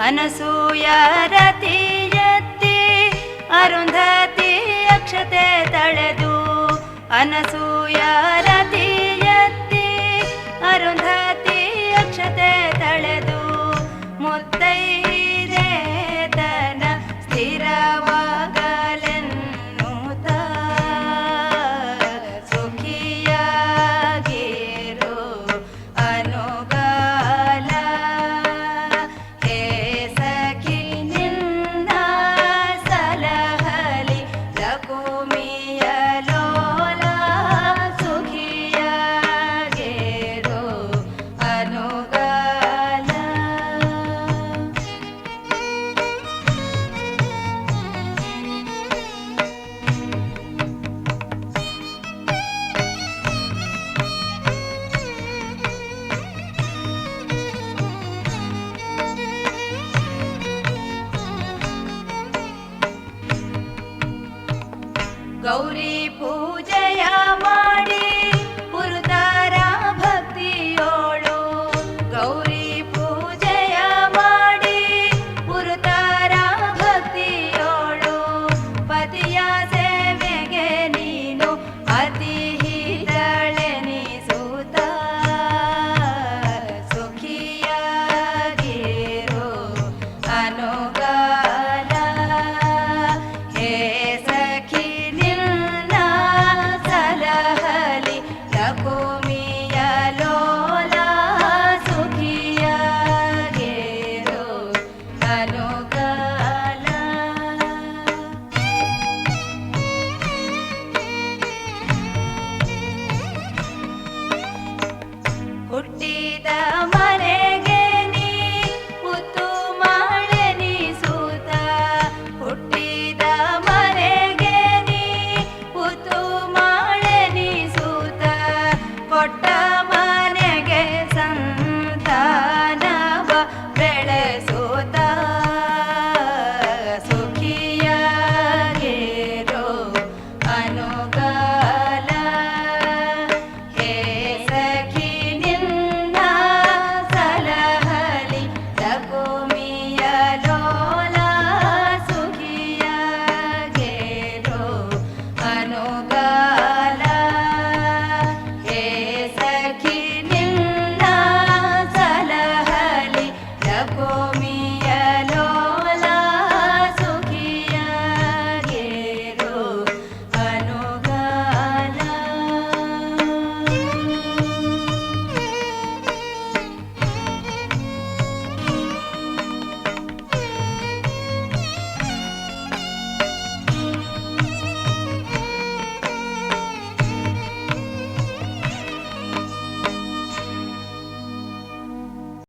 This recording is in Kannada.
ಅನಸೂಯರತಿಯತ್ತಿ ಅರುಂಧತಿ ಅಕ್ಷತೆ ತಳೆದು ಅನಸೂಯರತಿಯತ್ತಿ ಅರುಂಧತಿ ಅಕ್ಷತೆ ತಳೆದು ಮುತ್ತೈ गौरी पूजयामा